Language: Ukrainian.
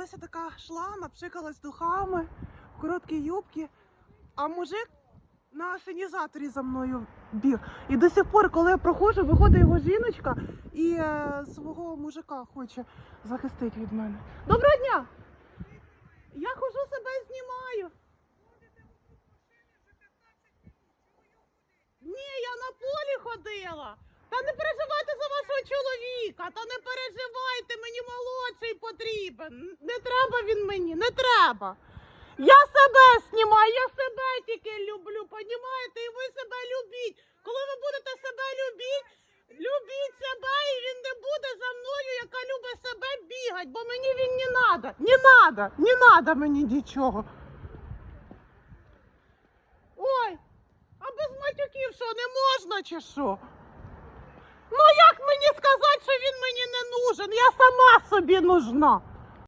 Леся така шла, напшикалась духами, в короткій юбці, а мужик на асенізаторі за мною біг. І до сих пор, коли я проходжу, виходить його жіночка і е, свого мужика хоче захистити від мене. Доброго дня! Я хожу себе знімаю. Ні, я на полі ходила. Та не переживайте за вашого чоловіка, та не переживайте, мені потрібен. Не треба він мені, не треба. Я себе знімаю, я себе тільки люблю, понімаєте? І ви себе любіть. Коли ви будете себе любіть, любіть себе, і він не буде за мною, яка любить себе бігати, бо мені він не надо. Не надо, не надо мені нічого. Ой, а без матюків що, не можна чи що? Ну як мені сказати, що він мені не нужен? Я сама собі нужна.